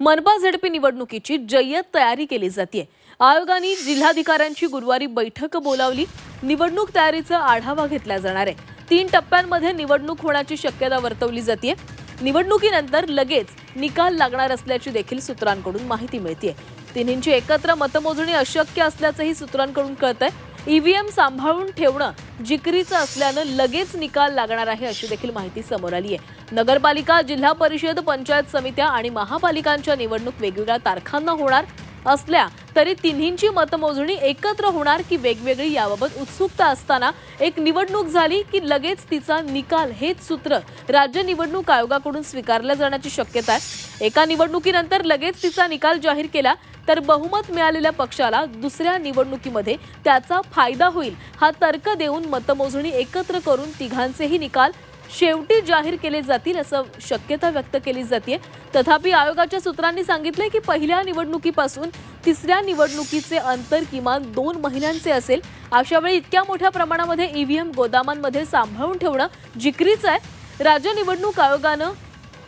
मनपा झडपी निवडणुकीची जय्यत तयारी केली जाते आयोगाने जिल्हाधिकाऱ्यांची गुरुवारी बैठक बोलावली. निवडणूक तयारीचा आढावा घेतला जाणार आहे. तीन टप्प्यांमध्ये निवडणूक होण्याची शक्यता वर्तवली जाते निवडणुकीनंतर लगेच निकाल लागणार असल्याची देखील सूत्रांकडून माहिती मिळते तिन्हींची एकत्र मतमोजणी अशक्य असल्याचंही सूत्रांकडून कळत आहे ईव्हीएम सांभाळून ठेवणं जिकरीचं असल्यानं लगेच निकाल लागणार आहे अशी देखील माहिती समोर आली आहे. नगरपालिका जिल्हा परिषद पंचायत समित्या आणि महापालिकांच्या निवडणूक वेगवेगळ्या तारखांना होणार. असल्या तरी तिन्हींची मतमोजणी एकत्र होणार की वेगवेगळी याबाबत उत्सुकता असताना एक निवडणूक झाली की लगेच तिचा निकाल हेच सूत्र राज्य निवडणूक आयोगाकडून स्वीकारल्या जाण्याची शक्यता आहे. एका निवडणुकीनंतर लगेच तिचा निकाल जाहीर केला तर बहुमत मिळालेल्या पक्षाला दुसऱ्या निवडणुकीमध्ये त्याचा फायदा होईल हा तर्क देऊन मतमोजणी एकत्र करून तिघांचेही निकाल शेवटी जाहीर केले जातील असं शक्यता व्यक्त केली जाते तथापि आयोगाच्या सूत्रांनी सांगितले की पहिल्या निवडणुकीपासून तिसऱ्या निवडणुकीचे अंतर किमान दोन महिन्यांचे असेल. अशा वेळी इतक्या मोठ्या प्रमाणामध्ये ईव्हीएम गोदामांमध्ये सांभाळून ठेवणं जिकरीचं आहे. राज्य निवडणूक आयोगानं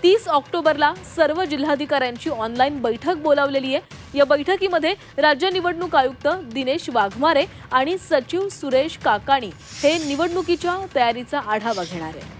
तीस ऑक्टोबरला सर्व जिल्हाधिकाऱ्यांची ऑनलाईन बैठक बोलावलेली आहे. या बैठकीमध्ये राज्य निवडणूक आयुक्त दिनेश वाघमारे आणि सचिव सुरेश काकाणी हे निवडणुकीच्या तयारीचा आढावा घेणार आहे